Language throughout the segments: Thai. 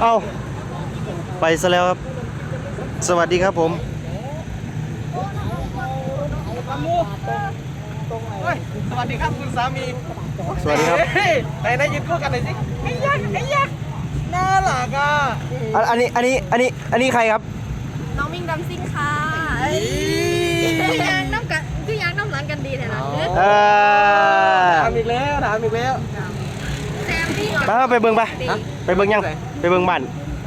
เอาไปซะแล้วครับ สวัสดีครับผมเฮ้ยสวัสดีครับคุณสามี สวัสดีครับเฮ้ยไหนไหนยืนคู่กันหน่อยสิไอ้ยักษ์ไอ้ยักษ์น่ารักอะอันอันนี้อันนี้อันนี้อันนี้ใครครับ น้องมิงดำซิงค่ะเอ้ยคือยางน้ำกันคือยางน้ำหลังกันดีแท้ละเนื้อเออถามอีกแล้วถามอีกแล้วแซมพี่ ไปไปเบิ่งไปไปเบิ่งยังไปเบิ่งบ้าน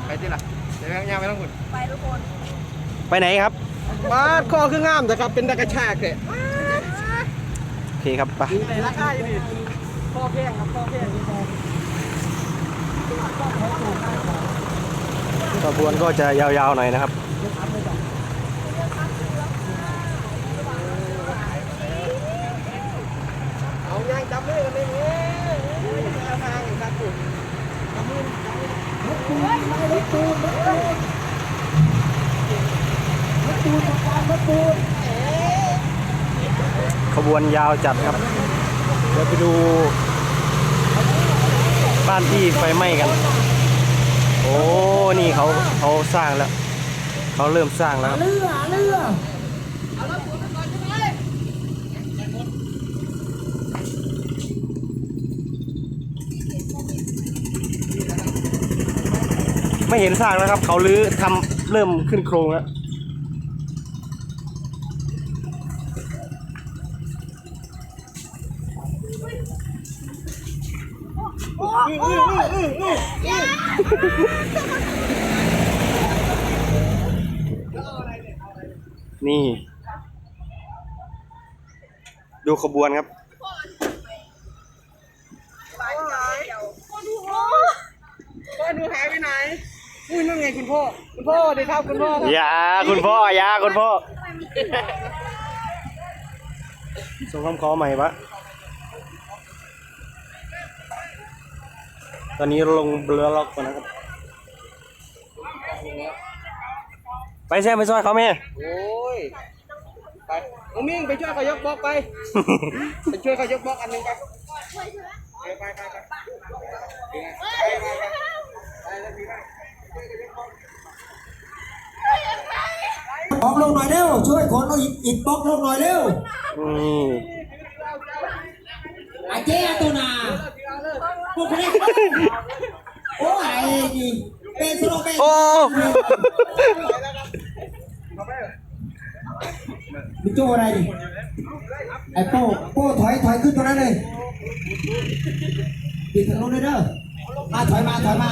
ไปที่ไหนเดี๋ยวยังไม่ต้องคุณไปทุกคนไปไหนครับมาคอคืองามแต่ครับเป็นตะกระชากเลยโอเคครับไปในราคาอยู่ดิคอแพงครับคอแพงขบวนก็จะยาวๆหน่อยนะครับเอาย่างจับมือกันเลยเนี่ยเอา ทางครับคุณขบวนยาวจัดครับ เดี๋ยวไปดู บ้านที่ไฟไหม้กัน โอ้ นี่เขาเขาสร้างแล้ว เขาเริ่มสร้างแล้วครับ ไม่เห็นสร้างแล้วครับ เขาลื้อทำเริ่มขึ้นโครงแล้วนี่ ดูขบวนครับพ่อดูหายไปไหน อุ้ยนั่นไงคุณพ่อ คุณพ่อเดี๋ยวครับคุณพ่อครับอยาคุณพ่ออยาคุณพ่อส่งคำขอใหม่ปะตอนนี้ลงเรือล็อกก่อนนะครับ ไปแซ่ไปซอยเขาแม่ โอ้ย ไปน้องมิ่งไปช่วยเขายกบล็อกไป ไปช่วยเขายกบล็อกอันหนึ่งไปไปไปไปไป บล็อกล งหน่อยเร็วช่วยขนเอาอิฐอิฐบล็อกลงหน่อยเร็วนี่ไอ้เจ้าตัวนาพวกคนนี้โอ้ยนี่เป็นสโลเป็นโอ้มีโจ้อะไรดิไอ้โป้โป้ถอยถอยขึ้นตรงนั้นเลยปิดทางโน้นเลยเด้อ มาถอยมาถอยมา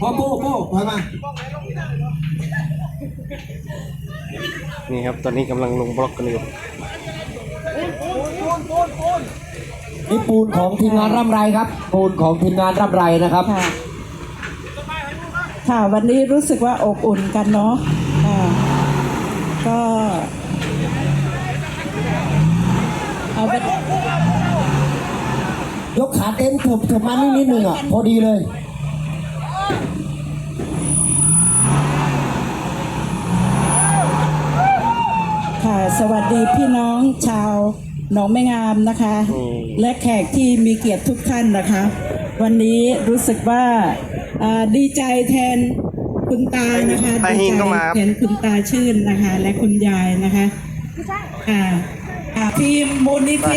พอโป้โป้ถอยมา นี่ครับ ตอนนี้กำลังลงบล็อกกันอยู่นี่ปูนของทีมงานร่ำไรครับ ปูนของทีมงานร่ำไรนะครับ ค่ะ ค่ะ วันนี้รู้สึกว่าอบอุ่นกันเนาะค่ะก็เอาไป ยกขาเต็มถบถบมานิดนิดหนึ่งอะ พอดีเลย ค่ะสวัสดีพี่น้องชาวหนองแม่งามนะคะอืมและแขกที่มีเกียรติทุกท่านนะคะ วันนี้รู้สึกว่าอ่าดีใจแทนคุณตานะคะไปดีหิ้งใจก็มาครับ แทนคุณตาชื่นนะคะ และคุณยายนะคะค่ะอ่าทีมมูลนิธิ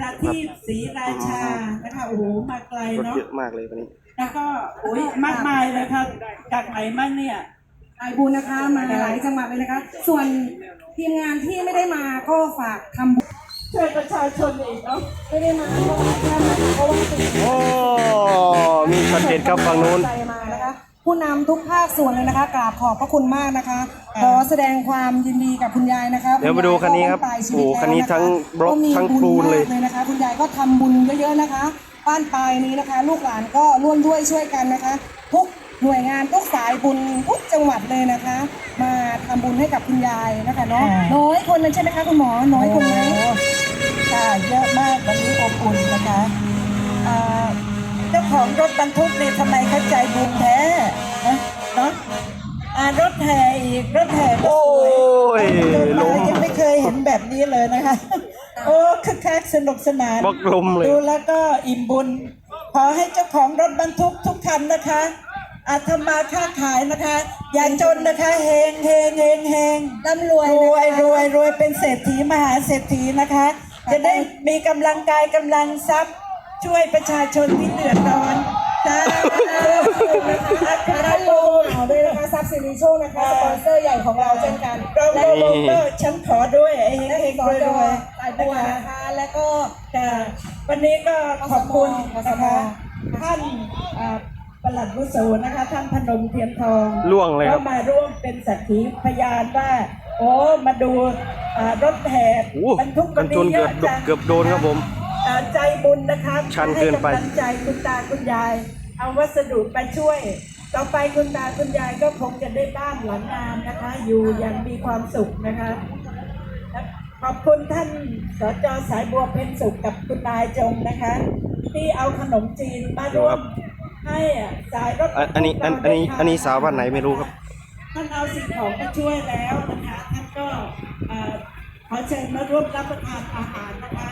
ประทีปศรีราชานะคะโอ้โหมาไกลรถเนาะ เยอะมากเลยวันนี้ แล้วก็โอ้ยมากมายเลยค่ะจากไหนมั่งเนี่ยสายบุญนะคะมาหลายจังหวัดเลยนะคะ ส่วนทีมงานที่ไม่ได้มาก็ฝากทำบุญช่วยประชาชนอีกเนาะไม่ได้มาก็แค่มาเพราะว่าติดโอ้ มีคอนเทนต์ครับฝั่งนู้น ใจมานะคะ ผู้นำทุกภาคส่วนเลยนะคะกราบขอบพระคุณมากนะคะขอแสดงความยินดีกับคุณยายนะคะเดี๋ยวมาดูคันนี้ครับณยายก็้มปลายชีวิตโอ้คันนี้ทั้งบล็อกมีทั้งบุญปูนเลยมากเลยนะคะ คุณยายก็ทำบุญเยอะๆนะคะบ้านปลายนี้นะคะ ลูกหลานก็ร่วมด้วยช่วยกันนะคะ ทุกหน่วยน่วยงานทุกสายบุญทุกจังหวัดเลยนะคะ มาทำบุญให้กับคุณยายนะคะเนาะน้อยคนเลยใช่ไหมคะคุณหมอน้อยคนไหมค่ะเยอะมากวันนี้อบอุ่นนะคะอ่าเจ้า ของรถบรรทุกเนี่ยทำไมเขาใจบุญแท้นะเนาะอ่ารถแห่อีกรถแห่ก็โอ้สวยยเดินลมามยังไม่เคยเห็นแบบนี้เลยนะคะ โอ้คึกคักสนุกสนานบล็อกลมเลย ดูแล้วก็อิ่มบุญ ขอให้เจ้าของรถบรรทุกทุกคันนะคะอาทำมาค้าขายนะคะ อย่าจนนะคะเฮงเฮงเฮงเฮงร่ำรวยรนะคะวยรวยรวยเป็นเศรษฐีมหาเศรษฐีนะคะ จะได้มีกำลังกายกำลังทรัพย์ ช่วยประชาชนที่เดือดร้อนจ้าได้โลเอาด้วยนะคะทรัพย์สิริโชคนะคะสปอนเซอร์ใหญ่ของเราเช่นกันเราโลโลก็ฉันขอด้วยไอ้เฮงและเฮเอกงสรวยรวยสายบัวนะคะและก็ค่ะวันนี้ก็ขอบคุณอสมนะคะท่านอ่าปลัดวุโสนะคะท่านพนมเทียนทองล่วงเลยครับก็มาร่วมเป็นสักขีพยานว่าโอ้มาดูอ่ารถแห่โอ้บรรทุกกันชนเยเกืออะบจังเกือบโดนครับผมอ่า ใจบุญนะคะชันเกินไป ให้กำลังใจคุณตาคุณยาย เอาวัสดุไปช่วย ต่อไปคุณตาคุณยายก็คงจะได้บ้านหลังงามนะคะ อยู่อย่างมีความสุขนะคะ ขอบคุณท่านสจสายบัวเพ็ญสุขกับคุณนายจงนะคะ ที่เอาขนมจีนมาร่วมให้อะสายรถอันอันนี้อันอันนี้อันนี้สาวบ้านไหนไม่รู้ครับ ท่านเอาสิ่งของมาช่วยแล้วนะคะท่านก็เอ่อ ขอเชิญมาร่วมรับประทานอาหารนะคะ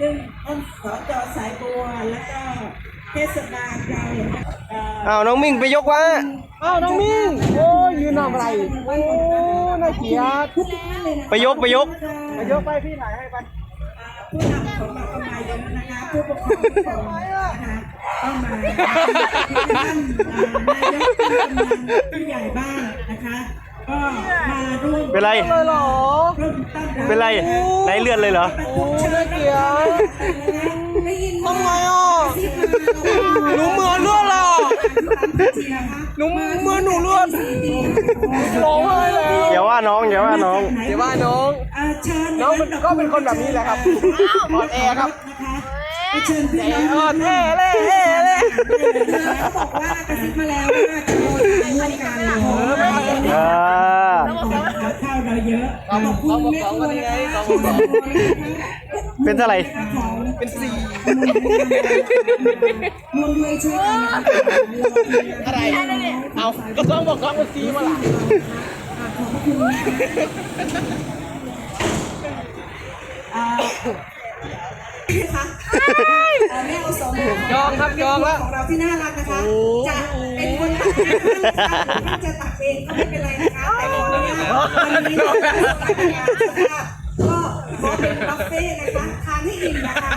ซึ่งท่านสจสายบัวแล้วก็เทศบาลเราเอ่อ อ้าวน้องมิ่งไปยกวะอ้าวน้องมิ่งโอ้ยยืนทำอะไรโอ้น่าเกลียด ทุกท่านเลยนะคะไปยกไปยกมายกไปพี่ถ่ายให้ไปผู้นำของเราก็มาเยอะนะคะผู้ปกครองทุกคนนะคะก็มาท่านอ่านายกท่านกำนันผู้ใหญ่บ้านนะคะ ก็มาร่วมเป็นไร เลยเหรอร่วมต้อนรับเป็นไรไหนเลือดเลยเหรอ โอ้น่าเกลียดได้ยินทำไงอะหนูเหมือนเลือดเหรอหนูเหมือนหนูเลือดร้องไห้แล้วอย่าว่าน้องอย่าว่าน้อง เดี๋ยวว่าน้องอ่าเชิญน้องมันก็เป็นคนแบบนี้แหละครับอ่อนแอครับนะคะเชิญพี่น้องอ่อนแอเล่เล่เล่เขาบอกว่ากระซิบมาแล้วว่าจะโดน ร่วมกันอ่ากับข้าวเราเยอะขอบคุณแม่ครัวนะคะเป็นเท่าไหร่เป็นสี่มวลด้วยช่วยกันนะคะอะไรเอาก็ต้องบอกว่าเป็นสี่มาล่ะ แม่เอาสองยอมครับยอมแล้วของเราที่น่ารักนะคะ จะเป็นคนตักเองนะคะถ้าจะตักเองก็ไม่เป็นไรนะคะแต่ขออนุญาตวันนี้เราจะตักงานนะคะก็ขอเป็นบุฟเฟ่ต์นะคะทานให้อิ่มนะคะ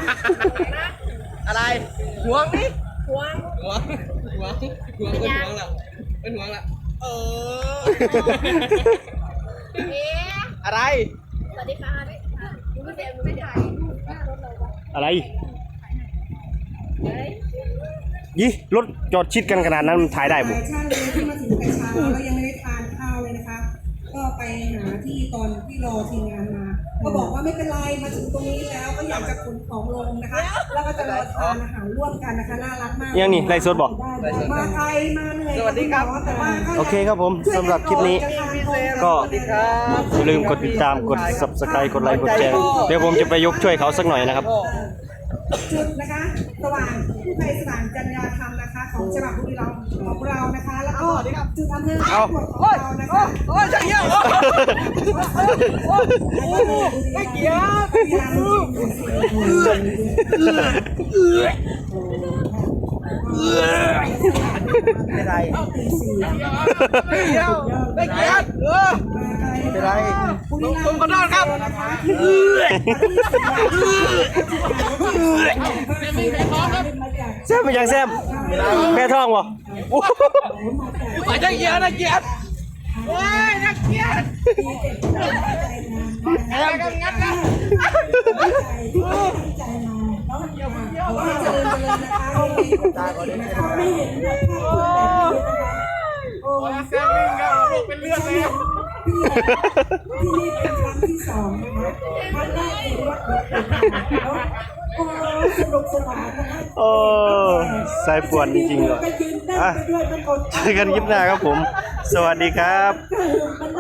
อะไรหวงนี่หวงหวงหวงหวงเป็นหวงแล้วเป็นหวงแล้วเออเอ๊ะอะไรสวัสดีค่ะพี่ยูไม่เดี๋ยวไม่ถ่ายรูปหน้ารถเราปะอะไรเฮ้ ยยี่รถจอดชิดกันขนาดนั้นมันถ่ายได้บุช่างเลยที่มาถึงแต่เช้าแล้วยังไม่ได้ทานข้าวเลยนะคะ ก็ไปหาที่ตอนที่รอทีมงานมาก็บอกว่าไม่เป็นไรมาถึงตรงนี้แล้วก็อยากจะขนของลงนะคะ แล้วก็จะรอทานอาหารร่วมกันนะคะน่ารักมากยังนี่ไลฟ์สดบอกได้ได้มาไกลมาเหนื่อยสวัสดีครับแต่ว่าก็โอเคครับผมสำหรับคลิปนี้ ก็สวัสดีครับอย่าลืมกดติดตามกด subscribe กดไลค์กดแชร์เดี๋ยวผมจะไปยกช่วยเขาสักหน่อยนะครับ จุดนะคะ สว่างผู้ไทยสว่างจัญญาธรรมนะคะ ของฉบับบุรีรัมย์ของเรานะคะ แล้วก็จุดอำเภอเอาขวดของเรานะคะโอ้ยช่างเหี้ยโอ้ยโอ้ยโอ้ยไม่เกี่ย ไม่ไรไม่เกี่ยวไม่เกี่ยวเออไม่ไรผมขอโทษครับแซมไปยังแซมแม่ท้องวะไปช่างเกียร์นะเกียร์โอ้ยนักเกียร์แซมงัดนะ อะไรกันงั้นนะไม่เห็นแบบภาพแบบนี้นะคะโอ้ยแซมมิงครับลูกเป็นเลือดเลยที่นี่เป็นครั้งที่สองนะคะครั้งแรกคือรถรถโอ้สนุกสนานนะคะโอ้สายป่วนจริงๆเลยไปยืนเต้นอะไปด้วยมันอดเจอกันคลิปหน้าครับผม สวัสดีครับมันน่าเต้น